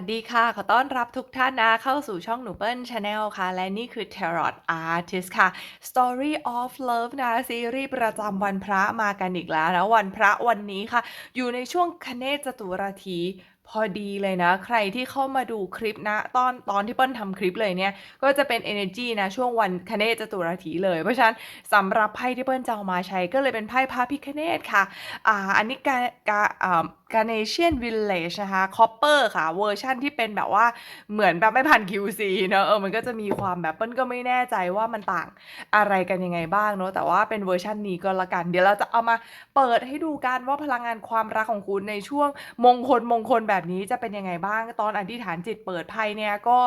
วัสดีค่ะ ขอต้อนรับทุกท่านนะเข้าสู่ช่องหนูเปิ้ลชาแนลค่ะ และนี่คือ Tarot Artist ค่ะ Story of Love นะ ซีรีส์ประจำวันพระมากันอีกแล้วนะ วันพระวันนี้ค่ะ อยู่ในช่วงคเนจตุรถีพอดีเลยนะ ใครที่เข้ามาดูคลิปนะ ตอนตอนที่เปิ้ลทำคลิปเลยเนี่ย ก็จะเป็น energy นะช่วงวันคเนจตุรถีเลย เพราะฉะนั้นสำหรับไพ่ที่เปิ้ลจะเอามาใช้ก็เลยเป็นไพ่พระพิคเนศค่ะอ่าอันนี้กากาอ่า Carnation Village นะคะ Copper ค่ะ เวอร์ชั่นที่เป็นแบบว่าเหมือนแบบไม่ผ่าน QC เนอะเออมันก็จะมีความแบบเปิ้ลก็ไม่แน่ใจว่ามันต่างอะไรกันยังไงบ้างเนอะแต่ว่าเป็นเวอร์ชันนี้ก็แล้วกัน เดี๋ยวเราจะเอามาเปิดให้ดูกันว่าพลังงานความรักของคุณในช่วงมงคลมงคลแบบนี้จะเป็นยังไงบ้าง ตอนอธิษฐานจิตเปิดไพ่เนี่ยก็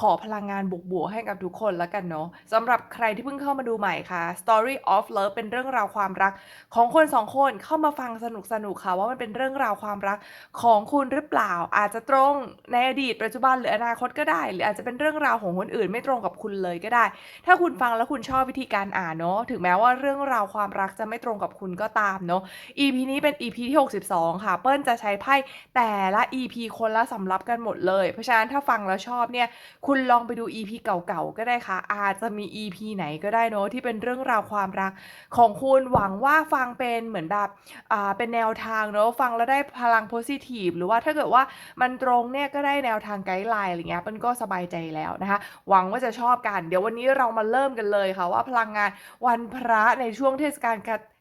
ขอพลังงานบวกๆให้กับทุกคนแล้วกันเนาะสำหรับใครที่เพิ่งเข้ามาดูใหม่ค่ะ Story of Love เป็นเรื่องราวความรักของคนสองคนเข้ามาฟังสนุกๆค่ะว่ามันเป็นเรื่องราวความรักของคุณหรือเปล่า อาจจะตรงในอดีตปัจจุบันหรืออนาคตก็ได้ หรืออาจจะเป็นเรื่องราวของคนอื่นไม่ตรงกับคุณเลยก็ได้ ถ้าคุณฟังแล้วคุณชอบวิธีการอ่านเนาะถึงแม้ว่าเรื่องราวความรักจะไม่ตรงกับคุณก็ตามเนาะ EP นี้เป็น EP ที่ 62 ค่ะ เปิ้ลจะใช้ไพ่แต่ละ EP คนละสำรับกันหมดเลย เพราะฉะนั้นถ้าฟังแล้วชอบเนี่ย คุณลองไปดู EP เก่าๆก็ได้ค่ะ อาจจะมี EP ไหนก็ได้เนอะที่เป็นเรื่องราวความรักของคุณหวังว่าฟังเป็นเหมือนแบบอ่าเป็นแนวทางเนอะฟังแล้วได้พลังโพซิทีฟหรือว่าถ้าเกิดว่ามันตรงเนี่ยก็ได้แนวทางไกด์ไลน์อะไรเงี้ยมันก็สบายใจแล้วนะคะ หวังว่าจะชอบกัน เดี๋ยววันนี้เรามาเริ่มกันเลยค่ะว่าพลังงานวันพระในช่วงเทศกาล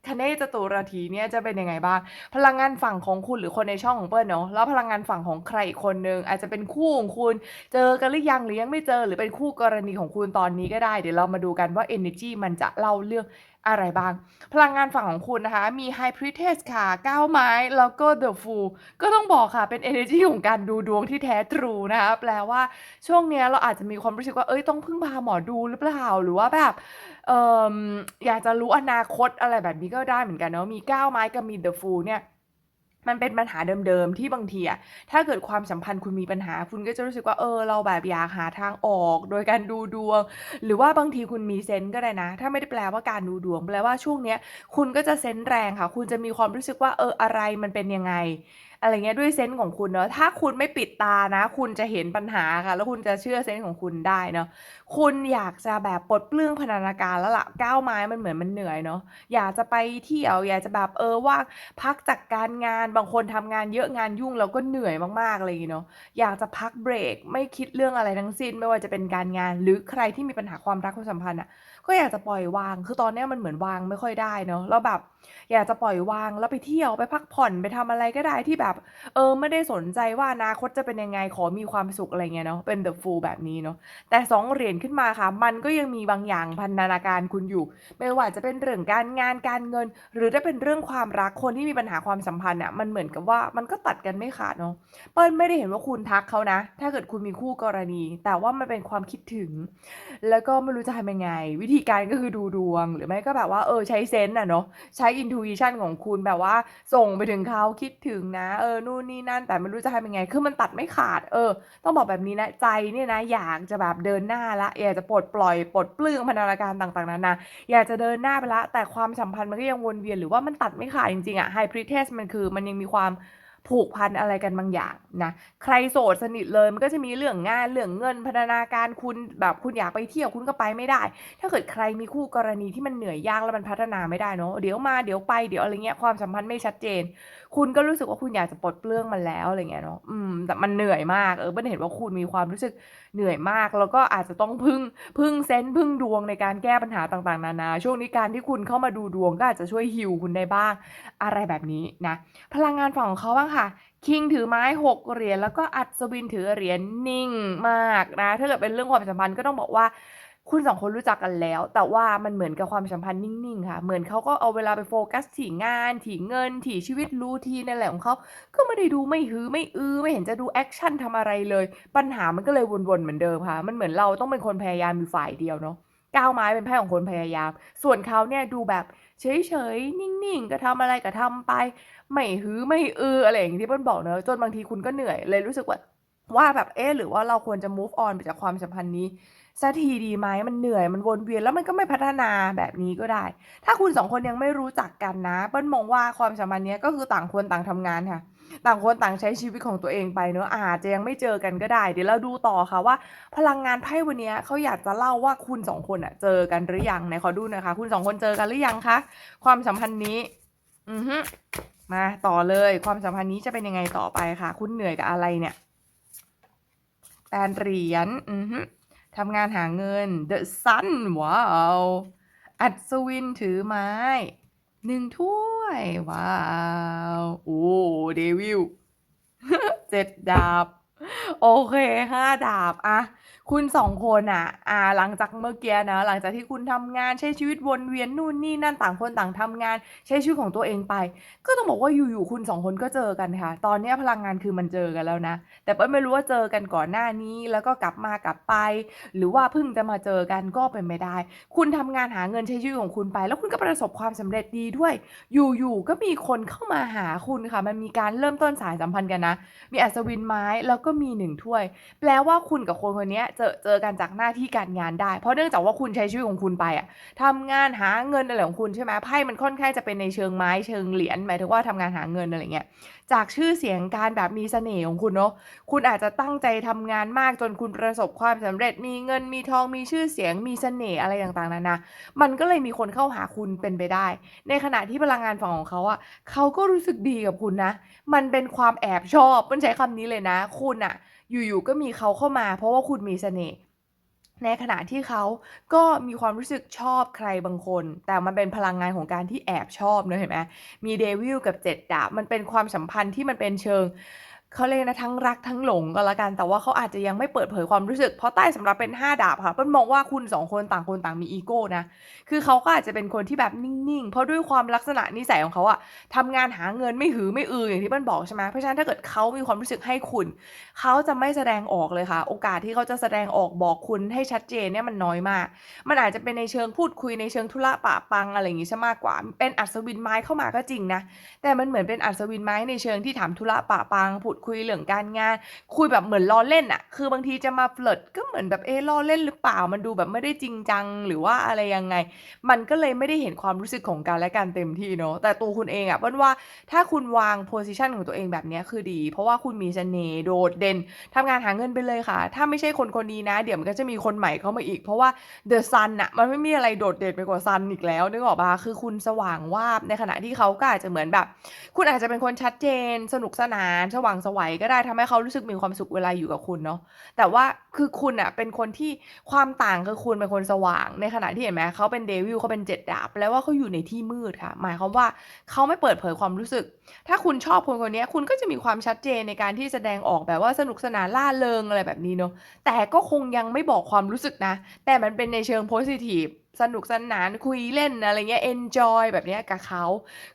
คเนจตุรถีเนี่ยจะเป็นยังไงบ้าง พลังงานฝั่งของคุณหรือคนในช่องของเปิ้ลเนาะแล้วพลังงานฝั่งของใครอีกคนนึงอาจจะเป็นคู่ของคุณ เจอกันหรือยังหรือยังไม่เจอหรือเป็นคู่กรณีของคุณตอนนี้ก็ได้ เดี๋ยวเรามาดูกันว่า energy มันจะเล่าเรื่องอะไรบ้าง พลังงานฝั่งของคุณนะคะ มี High Priestess ค่ะก้าไม้ แล้วก็ The Fool ก็ต้องบอกค่ะ เป็น energy ของการดูดวงที่แท้ทรูนะคะ แปลว่าช่วงนี้เราอาจจะมีความรู้สึกว่า เอ้ย ต้องพึ่งพาหมอดูหรือเปล่า หรือว่าแบบเอออยากจะรู้อนาคตอะไรแบบนี้ก็ได้เหมือนกันเนาะ มีก้าไม้กับมี The Fool เนี่ย มันเป็นปัญหาเดิมๆที่บางทีอะถ้าเกิดความสัมพันธ์คุณมีปัญหา คุณก็จะรู้สึกว่าเออเราแบบอยากหาทางออก โดยการดูดวง หรือว่าบางทีคุณมีเซนก็ได้นะ ถ้าไม่ได้แปลว่าการดูดวงแปลว่าช่วงเนี้ยคุณก็จะเซนแรงค่ะ คุณจะมีความรู้สึกว่าเอออะไรมันเป็นยังไง อะไรเงี้ยด้วยเซนส์ของคุณเนาะถ้าคุณไม่ปิดตานะ คุณจะเห็นปัญหาค่ะ แล้วคุณจะเชื่อเซนส์ของคุณได้เนาะคุณอยากจะแบบปลดเปลื้องพนธนาการแล้วล่ะก้าวไม้มันเหมือนมันเหนื่อยเนาะอยากจะไปเที่ยวอยากจะแบบเออว่างพักจากการงานบางคนทำงานเยอะงานยุ่งแล้วก็เหนื่อยมากๆอะไรอย่างงี้เนาะอยากจะพักเบรกไม่คิดเรื่องอะไรทั้งสิ้น ไม่ว่าจะเป็นการงาน หรือใครที่มีปัญหาความรักความสัมพันธ์อะก็อยากจะปล่อยวาง คือตอนเนี้ยมันเหมือนวางไม่ค่อยได้เนาะแล้วแบบอยากจะปล่อยวางแล้วไปเที่ยวไปพักผ่อนไปทำอะไรก็ได้ที่แบบ เออไม่ได้สนใจว่าอนาคตจะเป็นยังไงขอมีความสุขอะไรเงี้ยเนาะเป็น The Fool แบบนี้เนาะแต่ 2 เหรียญขึ้นมาค่ะ มันก็ยังมีบางอย่างพันธนาการคุณอยู่ ไม่ว่าจะเป็นเรื่องการงานการเงิน หรือถ้าเป็นเรื่องความรักคนที่มีปัญหาความสัมพันธ์น่ะมันเหมือนกับว่ามันก็ตัดกันไม่ขาดเนาะเปิ้ลไม่ได้เห็นว่าคุณทักเขานะ ถ้าเกิดคุณมีคู่กรณี แต่ว่ามันเป็นความคิดถึง แล้วก็ไม่รู้จะทำยังไง วิธีการก็คือดูดวง หรือไม่ก็แบบว่าเออใช้เซนส์อะเนาะใช้อินทูอิชันของคุณแบบว่า ส่งไปถึงเขาคิดถึงนะ เออนู่นนี่นั่น แต่ไม่รู้จะทำยังไง คือมันตัดไม่ขาด เออ ต้องบอกแบบนี้นะ ใจเนี่ยนะ อยากจะแบบเดินหน้าละ อยากจะปลดปล่อยปลดเปลื้องพันธนาการต่างๆนานาอยากจะเดินหน้าไปละ แต่ความสัมพันธ์มันก็ยังวนเวียนหรือว่ามันตัดไม่ขาดจริงๆอะไฮพรีเทสมันคือมันยังมีความ ผูกพันอะไรกันบางอย่างนะใครโสดสนิทเลยมันก็จะมีเรื่องงานเรื่องเงินพันธนาการคุณแบบคุณอยากไปเที่ยวคุณก็ไปไม่ได้ ถ้าเกิดใครมีคู่กรณีที่มันเหนื่อยยากแล้วมันพัฒนาไม่ได้เนาะเดี๋ยวมาเดี๋ยวไปเดี๋ยวอะไรเงี้ยความสัมพันธ์ไม่ชัดเจน คุณก็รู้สึกว่าคุณอยากจะปลดเปลื้องมันแล้วอะไรเงี้ยเนาะอืมแต่มันเหนื่อยมากเออเปิ้ลเห็นว่าคุณมีความรู้สึกเหนื่อยมาก แล้วก็อาจจะต้องพึ่งพึ่งเซนพึ่งดวงในการแก้ปัญหาต่างๆนานา ช่วงนี้การที่คุณเข้ามาดูดวงก็อาจจะช่วยฮีลคุณได้บ้าง อะไรแบบนี้นะพลังงานฝั่งของเขาบ้างค่ะ คิงถือไม้6เหรียญแล้วก็อัศวินถือเหรียญนิ่งมากนะ ถ้าเกิดเป็นเรื่องความสัมพันธ์ก็ต้องบอกว่าคุณ2คนรู้จักกันแล้ว แต่ว่ามันเหมือนกับความสัมพันธ์นิ่งๆค่ะ เหมือนเขาก็เอาเวลาไปโฟกัสที่งานที่เงินที่ชีวิต routine นั่นแหละของเขา ก็ไม่ได้ดูไม่ฮือไม่อือไม่เห็นจะดูแอกชันทำอะไรเลย ปัญหามันก็เลยวนๆเหมือนเดิมค่ะ มันเหมือนเราต้องเป็นคนพยายามอยู่ฝ่ายเดียวเนาะก้าวไม้เป็นไพ่ของคนพยายาม ส่วนเขาเนี่ยดูแบบ เฉยๆ นิ่งๆ ก็ทำอะไรก็ทำไป ไม่ฮือไม่อืออะไรอย่างที่เปิ้ลบอกเนอะจนบางทีคุณก็เหนื่อยเลยรู้สึกว่าว่าแบบเอ๊หรือว่าเราควรจะ move on ไปจากความสัมพันธ์นี้สักทีดีไหมมันเหนื่อยมันวนเวียนแล้วมันก็ไม่พัฒนาแบบนี้ก็ได้ ถ้าคุณสองคนยังไม่รู้จักกันนะ เปิ้ลมองว่าความสัมพันธ์นี้ก็คือต่างคนต่างทำงานค่ะ ต่างคนต่างใช้ชีวิตของตัวเองไปเนอะอาจจะยังไม่เจอกันก็ได้ เดี๋ยวเราดูต่อค่ะว่า พลังงานไพ่วันนี้เขาอยากจะเล่าว่าคุณสองคนอะเจอกันหรือยังไหนขอดูหน่อยค่ะคุณสองคนเจอกันหรือยังคะความสัมพันธ์นี้ อือฮึมาต่อเลยความสัมพันธ์นี้จะเป็นยังไงต่อไปค่ะ คุณเหนื่อยกับอะไรเนี่ยแปนเหรียญอือฮึทำงานหาเงิน The Sun ว้าว อัศวินถือไม้ หนึ่งถ้วย ว้าว โอ้เดวิล เจ็ดดาบ โอเคห้าดาบอะ คุณสองคนอะอ่า หลังจากเมื่อกี้นะ หลังจากที่คุณทำงานใช้ชีวิตวนเวียนนู่นนี่นั่นต่างคนต่างทำงาน ใช้ชีวิตของตัวเองไป ก็ต้องบอกว่าอยู่ๆคุณสองคนก็เจอกันค่ะ ตอนนี้พลังงานคือมันเจอกันแล้วนะ แต่เปิ้ลไม่รู้ว่าเจอกันก่อนหน้านี้ แล้วก็กลับมากลับไป หรือว่าเพิ่งจะมาเจอกันก็เป็นไม่ได้ คุณทำงานหาเงินใช้ชีวิตของคุณไป แล้วคุณก็ประสบความสำเร็จดีด้วย อยู่ๆก็มีคนเข้ามาหาคุณค่ะ มันมีการเริ่มต้นสายสัมพันธ์กันนะ มีอัศวินไม้แล้วก็มีหนึ่งถ้วย แปลว่าคุณกับคนคนนี้เจอกันจากหน้าที่การงานได้ เพราะเนื่องจากว่าคุณใช้ชีวิตของคุณไปอะทำงานหาเงินอะไรของคุณใช่ไหมไพ่มันค่อนข้างจะเป็นในเชิงไม้เชิงเหรียญหมายถึงว่าทำงานหาเงินอะไรเงี้ยจากชื่อเสียงการแบบมีเสน่ห์ของคุณเนาะคุณอาจจะตั้งใจทำงานมากจนคุณประสบความสำเร็จมีเงินมีทองมีชื่อเสียงมีเสน่ห์อะไรต่างๆนานามันก็เลยมีคนเข้าหาคุณเป็นไปได้ ในขณะที่พลังงานฝั่งของเขาอะเขาก็รู้สึกดีกับคุณนะ มันเป็นความแอบชอบมันใช้คำนี้เลยนะ คุณอะ อยู่ๆก็มีเขาเข้ามา เพราะว่าคุณมีเสน่ห์ในขณะที่เขาก็มีความรู้สึกชอบใครบางคน แต่มันเป็นพลังงานของการที่แอบชอบเนอะเห็นไหมมีเดวิลกับเจ็ดดาบมันเป็นความสัมพันธ์ที่มันเป็นเชิง เขาเรียกนะทั้งรักทั้งหลงก็แล้วกันแต่ว่าเขาอาจจะยังไม่เปิดเผยความรู้สึก เพราะใต้สำหรับเป็นห้าดาบค่ะเปิ้ลมองว่าคุณสองคนต่างคนต่างมีอีโก้นะคือเขาก็อาจจะเป็นคนที่แบบนิ่งๆ เพราะด้วยความลักษณะนิสัยของเขาอะทำงานหาเงินไม่หือไม่อืออย่างที่เปิ้ลบอกใช่ไหมเพราะฉะนั้นถ้าเกิดเขามีความรู้สึกให้คุณ เขาจะไม่แสดงออกเลยค่ะ โอกาสที่เขาจะแสดงออกบอกคุณให้ชัดเจนเนี่ยมันน้อยมาก มันอาจจะเป็นในเชิงพูดคุยในเชิงธุระปะปังอะไรอย่างงี้ซะมากกว่า เป็นอัศวินไม้เข้ามาก็จริงนะแต่มันเหมือนเป็นอัศวินไม้ในเชิงที่ถามธุระปะปังพูดคุยเรื่องการงาน คุยแบบเหมือนล้อเล่นอะคือบางทีจะมาเฟลิร์ตก็เหมือนแบบเอ๊ะล้อเล่นหรือเปล่ามันดูแบบไม่ได้จริงจังหรือว่าอะไรยังไง มันก็เลยไม่ได้เห็นความรู้สึกของกันและกันเต็มที่เนาะแต่ตัวคุณเองอะเปิ้ลว่าถ้าคุณวางโพสิชันของตัวเองแบบนี้คือดี เพราะว่าคุณมีเสน่ห์โดดเด่นทำงานหาเงินไปเลยค่ะ ถ้าไม่ใช่คนคนนี้นะ เดี๋ยวมันก็จะมีคนใหม่เข้ามาอีก เพราะว่า The Sun น่ะมันไม่มีอะไรโดดเด่นไปกว่า Sun อีกแล้วนึกออกปะคือคุณสว่างวาบในขณะที่เขาก็อาจจะเหมือนแบบ คุณอาจจะเป็นคนชัดเจน สนุกสนานสว่างสวัยก็ได้ทำให้เขารู้สึกมีความสุขเวลาอยู่กับคุณเนาะแต่ว่าคือคุณอะเป็นคนที่ความต่างคือคุณเป็นคนสว่าง ในขณะที่เห็นไหมเขาเป็นเดวิลเขาเป็นเจ็ดดาบแปลว่าเขาอยู่ในที่มืดค่ะ หมายความว่าเขาไม่เปิดเผยความรู้สึก ถ้าคุณชอบคนคนนี้คุณก็จะมีความชัดเจนในการที่แสดงออกแบบว่าสนุกสนานล่าเริงอะไรแบบนี้เนาะแต่ก็คงยังไม่บอกความรู้สึกนะ แต่มันเป็นในเชิงโพสิทีฟ สนุกสนานคุยเล่นอะไรเงี้ย enjoy แบบเนี้ยกับเขา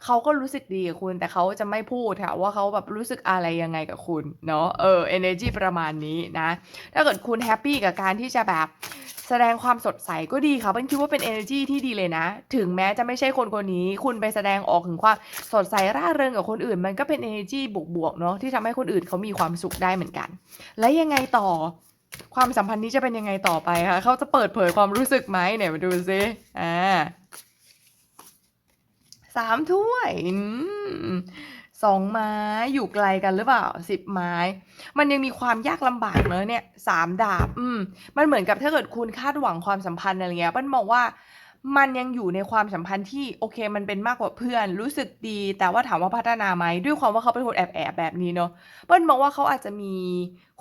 เขาก็รู้สึกดีกับคุณ แต่เขาจะไม่พูดค่ะว่าเขาแบบรู้สึกอะไรยังไงกับคุณเนาะเออ energy ประมาณนี้นะ ถ้าเกิดคุณแฮปปี้กับการที่จะแบบแสดงความสดใสก็ดีค่ะเป็นคิดว่าเป็น energy ที่ดีเลยนะ ถึงแม้จะไม่ใช่คนคนนี้ คุณไปแสดงออกถึงความสดใสร่าเริงกับคนอื่น มันก็เป็น energy บวกๆเนาะที่ทำให้คนอื่นเขามีความสุขได้เหมือนกัน และยังไงต่อ ความสัมพันธ์นี้จะเป็นยังไงต่อไปคะเขาจะเปิดเผยความรู้สึกไหมเนี่ยมาดูซิอ่าสามถ้วยอืมสองไม้อยู่ไกลกันหรือเปล่าสิบไม้ มันยังมีความยากลำบากเนอะเนี่ยสามดาบ อืม มันเหมือนกับถ้าเกิดคุณคาดหวังความสัมพันธ์อะไรเงี้ยปั้นมองว่ามันยังอยู่ในความสัมพันธ์ที่โอเค มันเป็นมากกว่าเพื่อน รู้สึกดี แต่ว่าถามว่าพัฒนาไหมด้วยความว่าเขาเป็นคนแอบแอบแบบนี้เนาะเปิ้ลมองว่าเขาอาจจะมี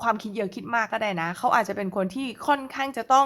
ความคิดเยอะคิดมากก็ได้นะ เขาอาจจะเป็นคนที่ค่อนข้างจะต้อง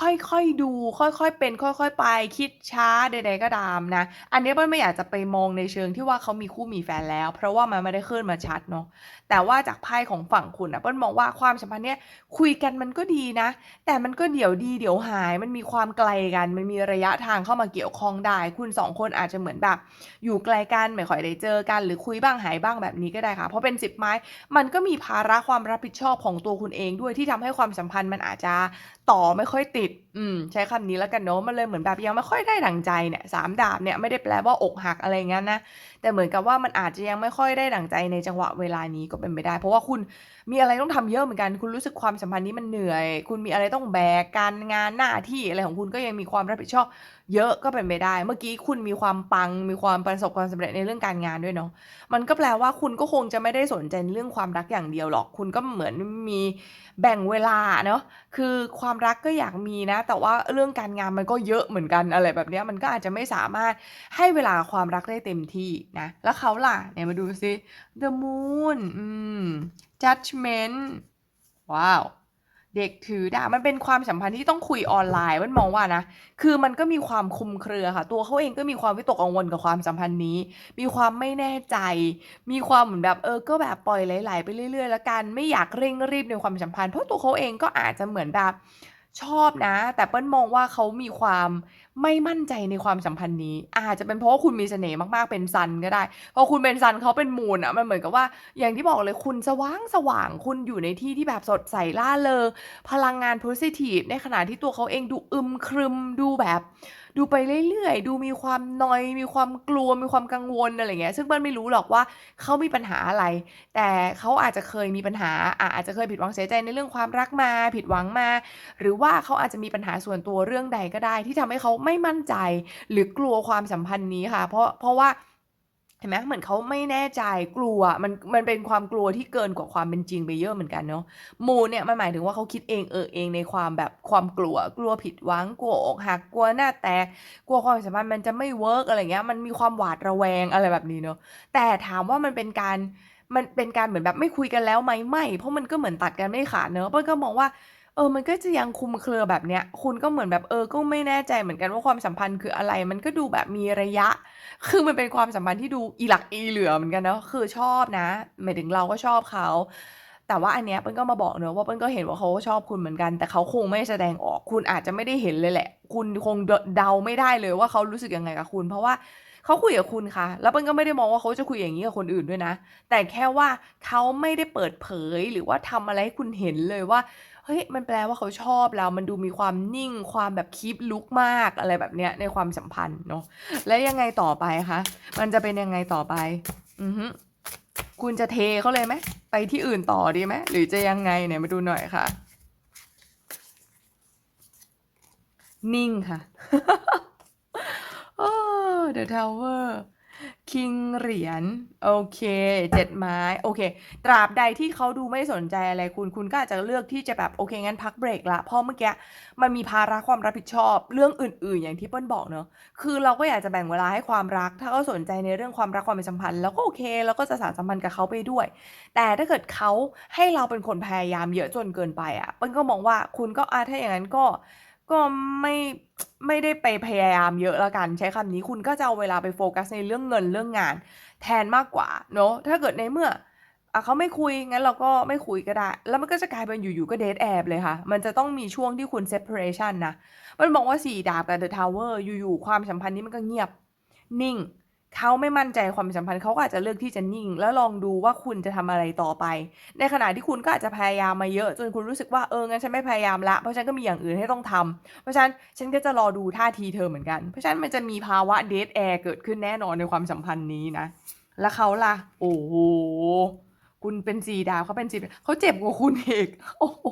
ค่อยๆดู ค่อยๆเป็น ค่อยๆไป คิดช้าใดๆก็ตามนะ อันนี้เปิ้ลไม่อยากจะไปมองในเชิงที่ว่าเขามีคู่มีแฟนแล้ว เพราะว่ามันไม่ได้ขึ้นมาชัดเนาะแต่ว่าจากไพ่ของฝั่งคุณอะเปิ้ลมองว่าความสัมพันธ์เนี้ยคุยกันมันก็ดีนะ แต่มันก็เดี๋ยวดีเดี๋ยวหาย มันมีความไกลกัน มันมีระยะทางเข้ามาเกี่ยวข้องได้ คุณสองคนอาจจะเหมือนแบบอยู่ไกลกันไม่ค่อยได้เจอกัน หรือคุยบ้างหายบ้างแบบนี้ก็ได้ค่ะ เพราะเป็นสิบไม้ มันก็มีภาระความรับผิดชชอบของตัวคุณเองด้วยที่ทำให้ความสัมพันธ์มันอาจจะต่อไม่ค่อยติด อืม ใช้คำนี้แล้วกันเนาะมันเลยเหมือนแบบยังไม่ค่อยได้ดั่งใจเนี่ยสามดาบเนี่ยไม่ได้แปลว่าอกหักอะไรงั้นนะ แต่เหมือนกับว่ามันอาจจะยังไม่ค่อยได้ดั่งใจในจังหวะเวลานี้ก็เป็นไปได้ เพราะว่าคุณมีอะไรต้องทำเยอะเหมือนกัน คุณรู้สึกความสัมพันธ์นี้มันเหนื่อย คุณมีอะไรต้องแบกการงานหน้าที่อะไรของคุณก็ยังมีความรับผิดชอบเยอะก็เป็นไปได้ เมื่อกี้คุณมีความปัง มีความประสบความสำเร็จในเรื่องการงานด้วยเนาะมันก็แปลว่าคุณก็คงจะไม่ได้สนใจเรื่องความรักอย่างเดียวหรอก คุณก็เหมือนมีแบ่งเวลาเนาะคือความรักก็อยากมีนะแต่ว่าเรื่องการงานมันก็เยอะเหมือนกันอะไรแบบนี้มันก็อาจจะไม่สามารถให้เวลาความรักได้เต็มที่นะแล้วเขาล่ะไหนมาดูซิ The Moon อืม Judgment ว้าวเด็กถือดาบมันเป็นความสัมพันธ์ที่ต้องคุยออนไลน์ มันมองว่านะ คือมันก็มีความคุมเครือค่ะ ตัวเขาเองก็มีความวิตกกังวลกับความสัมพันธ์นี้ มีความไม่แน่ใจ มีความเหมือนแบบเออ ก็แบบปล่อยไหลๆไปเรื่อยๆ แล้วกัน ไม่อยากเร่งรีบในความสัมพันธ์ เพราะตัวเขาเองก็อาจจะเหมือนแบบ ชอบนะ แต่เปิ้ลมองว่าเขามีความ ไม่มั่นใจในความสัมพันธ์นี้ อาจจะเป็นเพราะว่าคุณมีเสน่ห์มากๆเป็นซันก็ได้พอคุณเป็นซันเขาเป็นมูนอะมันเหมือนกับว่า อย่างที่บอกเลยคุณสว่างๆคุณอยู่ในที่ที่แบบสดใสร่าเริงพลังงานโพอซิทิฟในขณะที่ตัวเขาเองดูอึมครึมดูแบบดูไปเรื่อยๆ ดูมีความนอย มีความกลัว มีความกังวลอะไรเงี้ย ซึ่งเปิ้ลไม่รู้หรอกว่าเขามีปัญหาอะไร แต่เขาอาจจะเคยมีปัญหา อาอาจจะเคยผิดหวังเสียใจในเรื่องความรักมา ผิดหวังมา หรือว่าเขาอาจจะมีปัญหาส่วนตัวเรื่องใดก็ได้ ที่ทำให้เขาไม่มั่นใจ หรือกลัวความสัมพันธ์นี้ค่ะ เพราะเพราะว่าเห็นไหมเหมือนเขาไม่แน่ใจกลัวมันมันเป็นความกลัวที่เกินกว่าความเป็นจริงไปเยอะเหมือนกันเนาะ Moon เนี่ยมันหมายถึงว่าเขาคิดเองเออเองในความแบบความกลัว กลัวผิดหวังกลัวอกหักกลัวหน้าแตกกลัวความสัมพันธ์มันจะไม่เวิร์กอะไรเงี้ยมันมีความหวาดระแวงอะไรแบบนี้เนาะแต่ถามว่ามันเป็นการมันเป็นการเหมือนแบบไม่คุยกันแล้วไหมไม่ เพราะมันก็เหมือนตัดกันไม่ขาดเนาะเปิ้ลก็มองว่า เออ มันก็จะยังคลุมเครือแบบเนี้ย คุณก็เหมือนแบบ เออ ก็ไม่แน่ใจเหมือนกันว่าความสัมพันธ์คืออะไร มันก็ดูแบบมีระยะ คือมันเป็นความสัมพันธ์ที่ดูอีหลักอีเหลือเหมือนกันเนาะ คือชอบนะ หมายถึงเราก็ชอบเขา แต่ว่าอันเนี้ยเปิ้ลก็มาบอกเนาะว่าเปิ้ลก็เห็นว่าเขาก็ชอบคุณเหมือนกัน แต่เขาคงไม่แสดงออก คุณอาจจะไม่ได้เห็นเลยแหละ คุณคงเดาไม่ได้เลยว่าเขารู้สึกยังไงกับคุณ เพราะว่า เขาคุยกับคุณค่ะ แล้วเปิ้ลก็ไม่ได้มองว่าเขาจะคุยอย่างงี้กับคนอื่นด้วยนะ แต่แค่ว่าเขาไม่ได้เปิดเผยหรือว่าทำอะไรให้คุณเห็นเลยว่า เฮ้ย มันแปลว่าเขาชอบเรา มันดูมีความนิ่ง ความแบบ keep look มากอะไรแบบเนี้ยในความสัมพันธ์เนาะ แล้วยังไงต่อไปคะ มันจะเป็นยังไงต่อไป?อือฮึคุณจะเทเขาเลยไหม?ไปที่อื่นต่อดีไหม?หรือจะยังไง?ไหนมาดูหน่อยค่ะ นิ่งค่ะ เออ The Tower King เหรียญโอเค7ไม้โอเค ตราบใดที่เขาดูไม่สนใจอะไรคุณ คุณก็อาจจะเลือกที่จะแบบโอเคงั้นพักเบรกล้วเพราะเมื่อกี้มันมีภาระความรับผิดชอบเรื่องอื่น ๆ อย่างที่เปิ้ลบอกเนาะคือเราก็อยากจะแบ่งเวลาให้ความรัก ถ้าเขาสนใจในเรื่องความรักความสัมพันธ์เราก็โอเคเราก็จะสานสัมพันธ์กับเขาไปด้วย แต่ถ้าเกิดเขาให้เราเป็นคนพยายามเยอะจนเกินไปอะเปิ้ลก็มองว่าคุณก็อาถ้าอย่างงั้นก็ ก็ไม่ ไม่ได้ไปพยายามเยอะแล้วกัน ใช้คำนี้ คุณก็จะเอาเวลาไปโฟกัสในเรื่องเงิน เรื่องงานแทนมากกว่าเนาะ ถ้าเกิดในเมื่อ อ่า เขาไม่คุย งั้นเราก็ไม่คุยก็ได้ แล้วมันก็จะกลายเป็นอยู่ ๆ ก็เดทแอบเลยค่ะ มันจะต้องมีช่วงที่คุณ separation นะ มันบอกว่าสี่ดาบกับ The Tower อยู่ ๆ ความสัมพันธ์นี้มันก็เงียบ นิ่ง เขาไม่มั่นใจความสัมพันธ์เขาก็อาจจะเลือกที่จะนิ่ง แล้วลองดูว่าคุณจะทำอะไรต่อไป ในขณะที่คุณก็อาจจะพยายามมาเยอะ จนคุณรู้สึกว่าเอองั้นฉันไม่พยายามล้วเพราะฉันก็มีอย่างอื่นให้ต้องทำเพราะฉะนั้นฉันก็จะรอดูท่าทีเธอเหมือนกัน เพราะฉะนั้นมันจะมีภาวะ dead air เกิดขึ้นแน่นอนในความสัมพันธ์นี้นะ แล้วเขาล่ะ โอ้โฮคุณเป็น4ดาบเขาเป็น10เขาเจ็บกว่าคุณอีกโอ้โฮ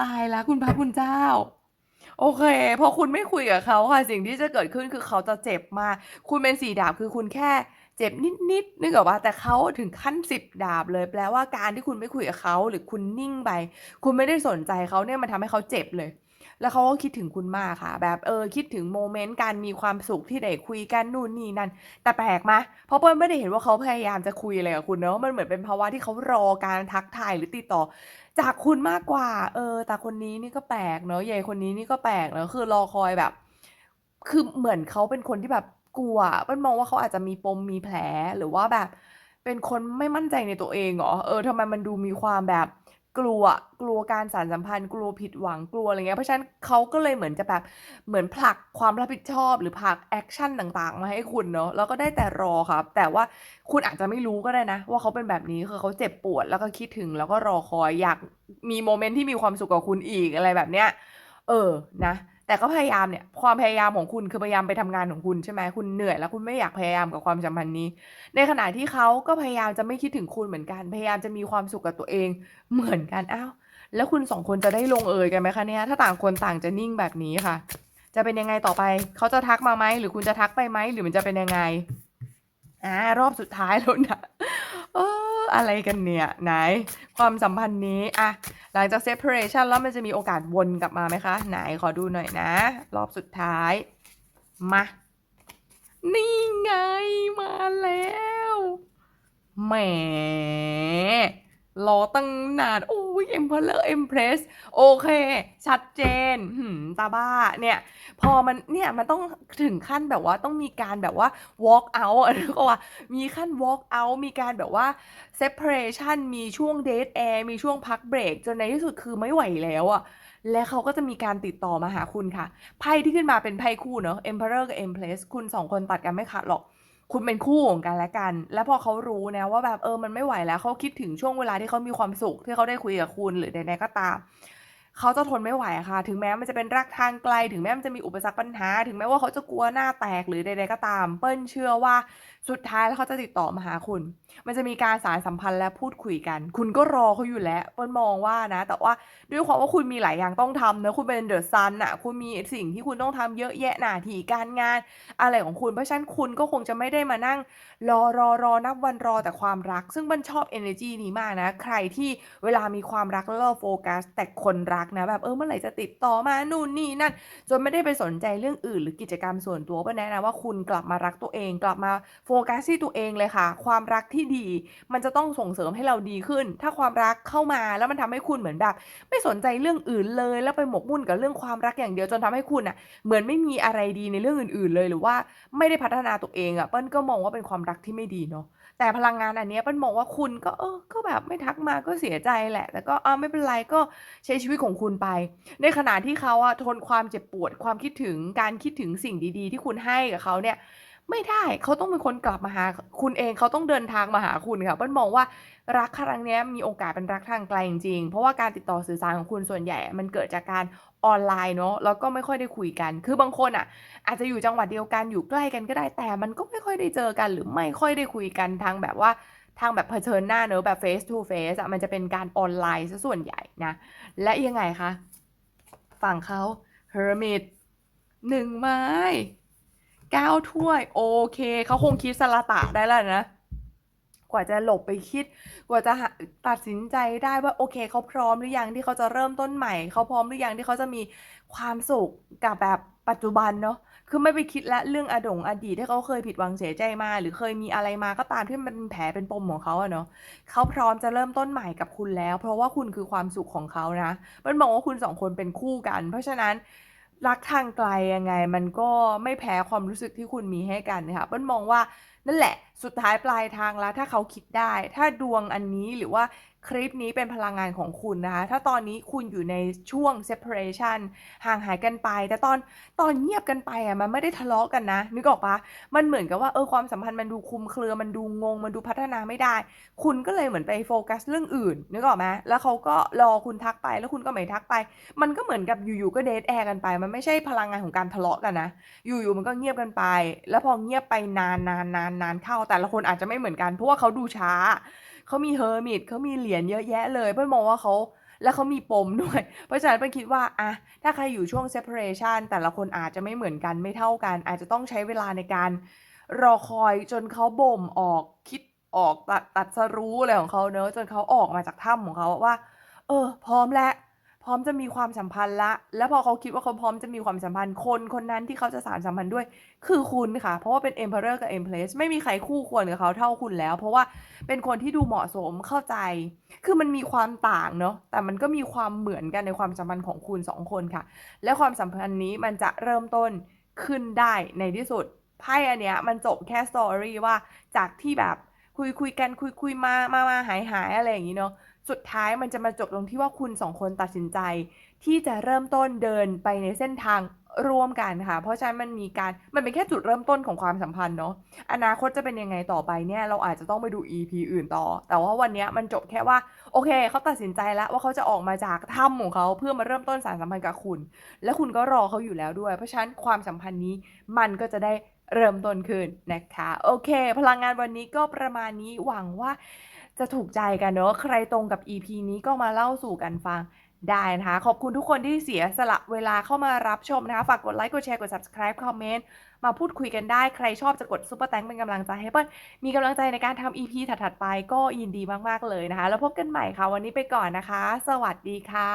ตายแล้วคุณพระคุณเจ้า โอเค พอคุณไม่คุยกับเขาค่ะ สิ่งที่จะเกิดขึ้นคือเขาจะเจ็บมาก คุณเป็น4ดาบคือคุณแค่เจ็บนิดๆนึกออกเปล่า?แต่เขาถึงขั้น10ดาบเลย แปลว่าการที่คุณไม่คุยกับเขาหรือคุณนิ่งไป คุณไม่ได้สนใจเขาเนี่ยมันทำให้เขาเจ็บเลย แล้วเขาก็คิดถึงคุณมากค่ะ แบบเออคิดถึงโมเมนต์การมีความสุขที่ได้คุยกันนู่นนี่นั่น แต่แปลกไหม?เพราะเปิ้ลไม่ได้เห็นว่าเขาพยายามจะคุยอะไรกับคุณเนาะมันเหมือนเป็นภาวะที่เขารอการทักทายหรือติดต่อ จากคุณมากกว่า เออ แต่คนนี้นี่ก็แปลกเนาะยายคนนี้นี่ก็แปลกเนาะคือรอคอยแบบ คือเหมือนเขาเป็นคนที่แบบกลัวมันมองว่าเขาอาจจะมีปมมีแผลหรือว่าแบบ เป็นคนไม่มั่นใจในตัวเองเหรอ?เออทำไมมันดูมีความแบบ กลัวกลัวการสานสัมพันธ์ กลัวผิดหวังกลัวอะไรเงี้ยเพราะฉะนั้นเขาก็เลยเหมือนจะแบบเหมือนผลักความรับผิดชอบหรือผลักแอคชั่นต่างๆ มาให้คุณเนาะแล้วก็ได้แต่รอครับ แต่ว่าคุณอาจจะไม่รู้ก็ได้นะ ว่าเขาเป็นแบบนี้คือเขาเจ็บปวดแล้วก็คิดถึงแล้วก็รอคอยอยากมีโมเมนต์ที่มีความสุขกับคุณอีกอะไรแบบเนี้ยเออนะ แต่ก็พยายามเนี่ยความพยายามของคุณคือพยายามไปทำงานของคุณใช่ไหมคุณเหนื่อยแล้วคุณไม่อยากพยายามกับความสัมพันธ์นี้ ในขณะที่เขาก็พยายามจะไม่คิดถึงคุณเหมือนกัน พยายามจะมีความสุขกับตัวเองเหมือนกันอ้าวแล้วคุณ2คนจะได้ลงเอยกันไหมคะเนี่ย?ถ้าต่างคนต่างจะนิ่งแบบนี้ค่ะ จะเป็นยังไงต่อไป เขาจะทักมาไหมหรือคุณจะทักไปไหมหรือมันจะเป็นยังไงอ่ารอบสุดท้ายแล้วนะ เอออะไรกันเนี่ยไหน ความสัมพันธ์นี้อะหลังจาก separation แล้วมันจะมีโอกาสวนกลับมาไหมคะ ไหนขอดูหน่อยนะ รอบสุดท้าย มา นี่ไงมาแล้วแหม รอตั้งนานโอ้ย Emperor Empress โอเค ชัดเจนหืมตาบ้าเนี่ย พอมันเนี่ยมันต้องถึงขั้นแบบว่าต้องมีการแบบว่า walk out อะนึกออกเปล่า มีขั้น walk out มีการแบบว่า separation มีช่วง dead air มีช่วงพักเบรก จนในที่สุดคือไม่ไหวแล้วอะและเขาก็จะมีการติดต่อมาหาคุณค่ะ ไพ่ที่ขึ้นมาเป็นไพ่คู่เนอะ Emperor กับ Empress คุณสองคนตัดกันไม่ขาดหรอก คุณเป็นคู่ของกันและกัน แล้วพอเขารู้นะว่าแบบเออมันไม่ไหวแล้วเขาคิดถึงช่วงเวลาที่เขามีความสุขที่เขาได้คุยกับคุณหรือใดๆก็ตาม เขาจะทนไม่ไหวค่ะ ถึงแม้มันจะเป็นรักทางไกล ถึงแม้มันจะมีอุปสรรคปัญหา ถึงแม้ว่าเขาจะกลัวหน้าแตกหรือใดๆก็ตาม เปิ้ลเชื่อว่าสุดท้ายแล้วเขาจะติดต่อมาหาคุณ มันจะมีการสารสัมพันธ์และพูดคุยกัน คุณก็รอเขาอยู่แล้ว เปิ้ลมองว่านะ แต่ว่าด้วยความว่าคุณมีหลายอย่างต้องทำเนอะคุณเป็นเดอะซันอะคุณมีสิ่งที่คุณต้องทำเยอะแยะหน้าที่การงาน อะไรของคุณ เพราะฉะนั้นคุณก็คงจะไม่ได้มานั่ง รอรอรอนับวันรอแต่ความรัก ซึ่งเปิ้ลชอบ energy นี้มากนะ ใครที่เวลามีความรักแล้วโฟกัสแต่คนรักนะแบบเออเมื่อไหร่จะติดต่อมานู่นนี่นั่นจนไม่ได้ไปสนใจเรื่องอื่น หรือกิจกรรมส่วนตัวเปิ้ลแนะนำว่าคุณกลับมารักตัวเอง กลับมาโฟกัสที่ตัวเองเลยค่ะ ความรักที่ดี มันจะต้องส่งเสริมให้เราดีขึ้น ถ้าความรักเข้ามาแล้วมันทำให้คุณเหมือนแบบ ไม่สนใจเรื่องอื่นเลย แล้วไปหมกมุ่นกับเรื่องความรักอย่างเดียวจนทำให้คุณอะเหมือนไม่มีอะไรดีในเรื่องอื่น ๆ เลยหรือว่าไม่ได้พัฒนาตัวเองอะเปิ้ลก็มองว่าเป็นความรักที่ไม่ดีเนาะ แต่พลังงานอันนี้เป็นมองว่าคุณก็เออก็แบบไม่ทักมาก็เสียใจแหละ แต่ก็อ่าไม่เป็นไรก็ใช้ชีวิตของคุณไป ในขณะที่เขาอะทนความเจ็บปวดความคิดถึงการคิดถึงสิ่งดี ๆ ที่คุณให้กับเขาเนี่ย ไม่ได้เขาต้องเป็นคนกลับมาหาคุณเองเขาต้องเดินทางมาหาคุณค่ะเปิ้ลมองว่ารักครั้งนี้มีโอกาสเป็นรักทางไกลจริงๆเพราะว่าการติดต่อสื่อสารของคุณส่วนใหญ่ มันเกิดจากการออนไลน์เนาะแล้วก็ไม่ค่อยได้คุยกัน คือบางคนอะ อาจจะอยู่จังหวัดเดียวกันอยู่ใกล้กันก็ได้แต่มันก็ไม่ค่อยได้เจอกัน หรือไม่ค่อยได้คุยกันทางแบบว่าทางแบบเผชิญหน้าเนอะแบบ face to face อะมันจะเป็นการออนไลน์ซะส่วนใหญ่นะ และยังไงคะ ฝั่งเขา hermit หนึ่งไม้ เก้าถ้วย โอเค เขาคงคิดสละตะได้แล้วนะ กว่าจะหลบไปคิด กว่าจะตัดสินใจได้ว่าโอเคเขาพร้อมหรือยังที่เขาจะเริ่มต้นใหม่ เขาพร้อมหรือยังที่เขาจะมีความสุขกับแบบปัจจุบันเนาะคือไม่ไปคิดละเรื่องอดงอดีตที่เขาเคยผิดหวังเสียใจมา หรือเคยมีอะไรมาก็ตามที่มันเป็นแผลเป็นปมของเขาอะเนาะเขาพร้อมจะเริ่มต้นใหม่กับคุณแล้ว เพราะว่าคุณคือความสุขของเขานะ มันบอกว่าคุณสองคนเป็นคู่กัน เพราะฉะนั้น รักทางไกลยังไง มันก็ไม่แพ้ความรู้สึกที่คุณมีให้กันค่ะเปิ้ลมองว่านั่นแหละสุดท้ายปลายทางแล้วถ้าเขาคิดได้ ถ้าดวงอันนี้หรือว่า คลิปนี้เป็นพลังงานของคุณนะคะ ถ้าตอนนี้คุณอยู่ในช่วง separation ห่างหายกันไป แต่ตอนตอนเงียบกันไปอะมันไม่ได้ทะเลาะกันนะ นึกออกปะมันเหมือนกับว่าเออความสัมพันธ์มันดูคลุมเครือมันดูงง มันดูพัฒนาไม่ได้ คุณก็เลยเหมือนไปโฟกัสเรื่องอื่น นึกออกไหมแล้วเขาก็รอคุณทักไปแล้วคุณก็ไม่ทักไป มันก็เหมือนกับอยู่ๆก็เดทแอร์กันไป มันไม่ใช่พลังงานของการทะเลาะกันนะ อยู่ๆมันก็เงียบกันไป แล้วพอเงียบไปนานนานนานนานเข้า แต่ละคนอาจจะไม่เหมือนกันเพราะว่าเขาดูช้า เขามีเฮอร์มิตเขามีเหรียญเยอะแยะเลยเพื่อนมองว่าเขาแล้วเขามีปมด้วย เพราะฉะนั้นเพื่อนคิดว่าอะถ้าใครอยู่ช่วง separation แต่ละคนอาจจะไม่เหมือนกันไม่เท่ากัน อาจจะต้องใช้เวลาในการรอคอยจนเขาบ่มออกคิดออกตัดตัดสรู้อะไรของเขาเนอะจนเขาออกมาจากถ้ำของเขาว่า เออ พร้อมแล้ว พร้อมจะมีความสัมพันธ์ละ แล้วพอเขาคิดว่าเขาพร้อมจะมีความสัมพันธ์คนคนนั้นที่เขาจะสานสัมพันธ์ด้วย คือคุณค่ะ เพราะว่าเป็น Emperor กับ Empress ไม่มีใครคู่ควรกับเขาเท่าคุณแล้ว เพราะว่าเป็นคนที่ดูเหมาะสมเข้าใจ คือมันมีความต่างเนาะแต่มันก็มีความเหมือนกันในความสัมพันธ์ของคุณสองคนค่ะ และความสัมพันธ์นี้มันจะเริ่มต้นขึ้นได้ในที่สุดไพ่อันเนี้ยมันจบแค่สตอรี่ว่าจากที่แบบคุยคุยกันคุยคุยมามามาหายหายอะไรอย่างนี้เนาะ สุดท้ายมันจะมาจบตรงที่ว่าคุณสองคนตัดสินใจ ที่จะเริ่มต้นเดินไปในเส้นทางร่วมกันค่ะ เพราะฉะนั้นมันมีการมันเป็นแค่จุดเริ่มต้นของความสัมพันธ์เนาะอนาคตจะเป็นยังไงต่อไปเนี่ยเราอาจจะต้องไปดู EP อื่นต่อ แต่ว่าวันนี้มันจบแค่ว่า โอเคเขาตัดสินใจแล้วว่าเขาจะออกมาจากถ้ำของเขาเพื่อมาเริ่มต้นสารสัมพันธ์กับคุณ และคุณก็รอเขาอยู่แล้วด้วย เพราะฉะนั้นความสัมพันธ์นี้มันก็จะได้เริ่มต้นขึ้นนะคะ โอเค พลังงานวันนี้ก็ประมาณนี้หวังว่า จะถูกใจกันเนอะใครตรงกับ EP นี้ก็มาเล่าสู่กันฟังได้นะคะ ขอบคุณทุกคนที่เสียสละเวลาเข้ามารับชมนะคะ ฝากกดไลค์ กดแชร์ กด subscribe คอมเมนต์ มาพูดคุยกันได้ ใครชอบจะกดซุปเปอร์แตงเป็นกำลังใจให้เปิ้ลมีกำลังใจในการทำ EP ถัดๆไปก็ยินดีมาก ๆ เลยนะคะ แล้วพบกันใหม่ค่ะ วันนี้ไปก่อนนะคะ สวัสดีค่ะ